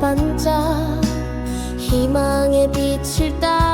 반짝 희망의 빛을 따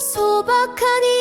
そばかに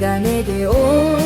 眼で追う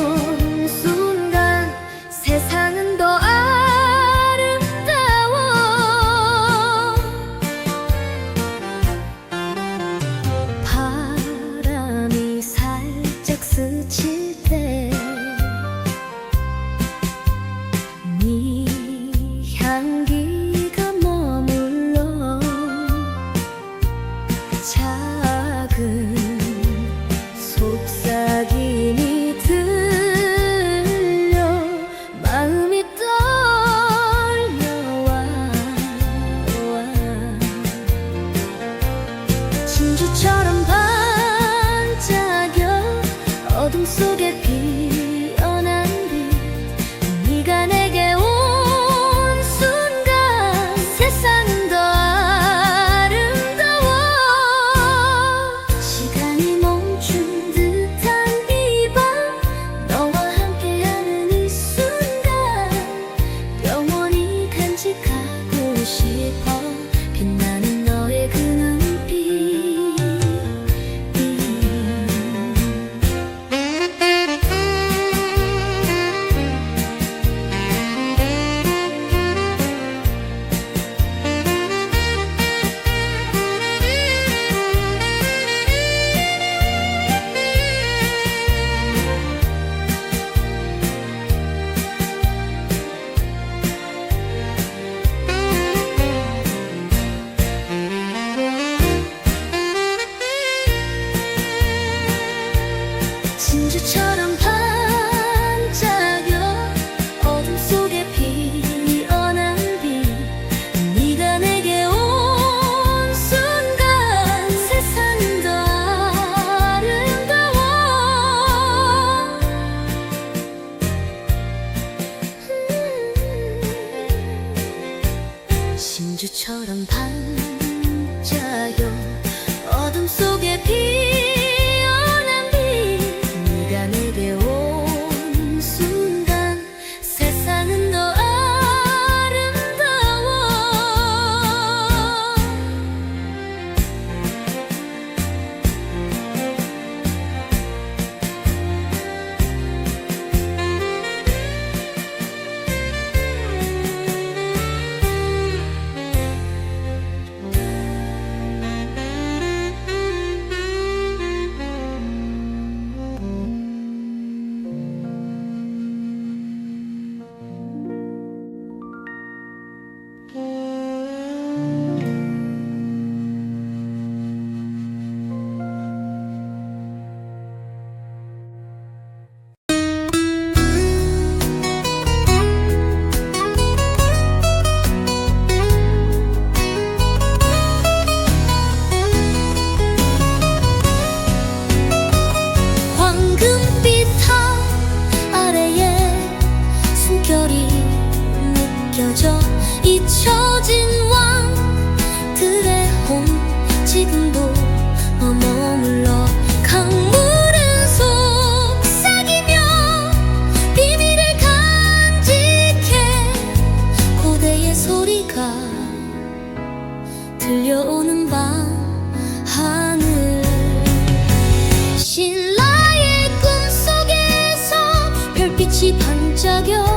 잊혀진 왕들의 홈 지금도 머물러 강물은 속삭이며 비밀을 간직해 고대의 소리가 들려오는 밤 하늘. 신라의 꿈속에서 별빛이 반짝여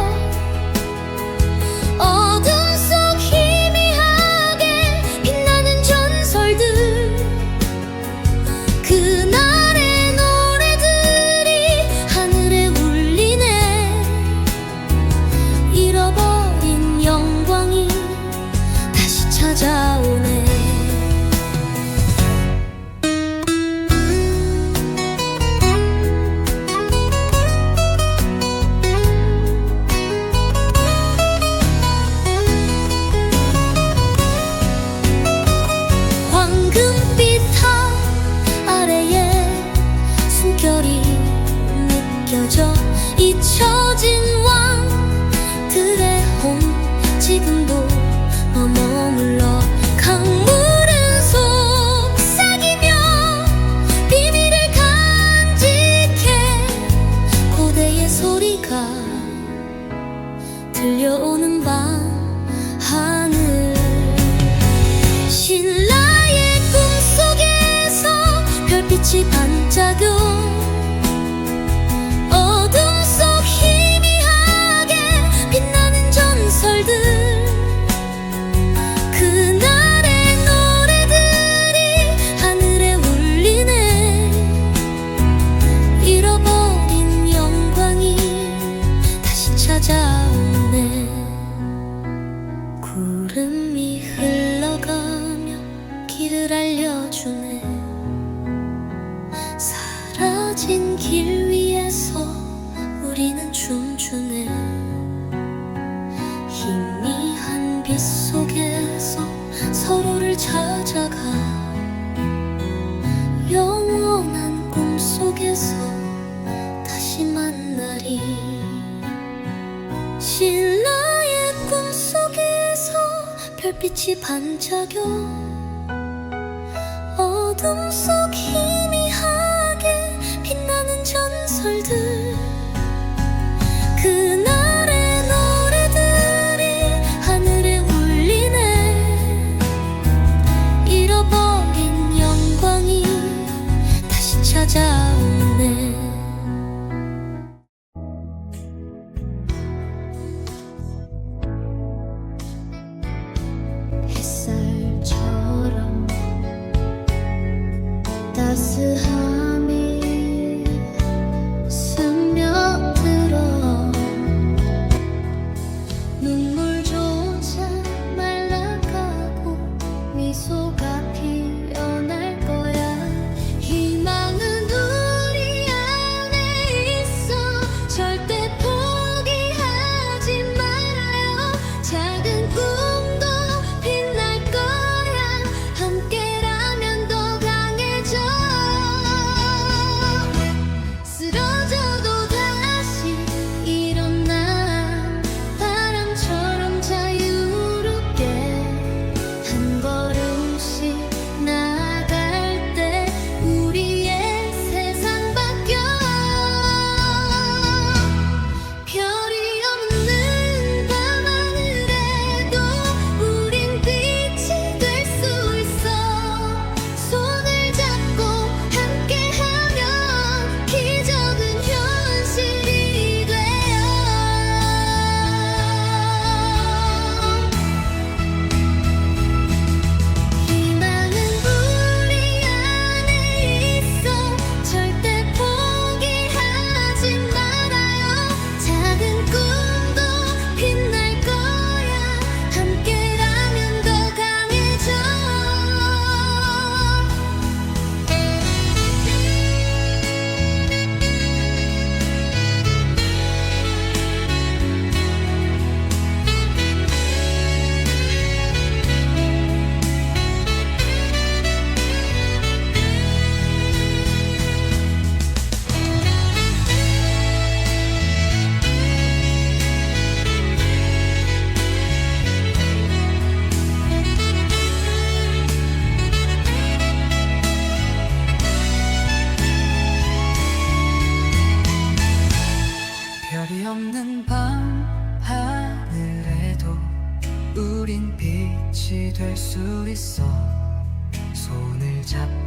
너를 찾아가 영원한 꿈속에서 다시 만나리. 신나의 꿈속에서 별빛이 반짝여 어둠 속 수 있어. 손을 잡고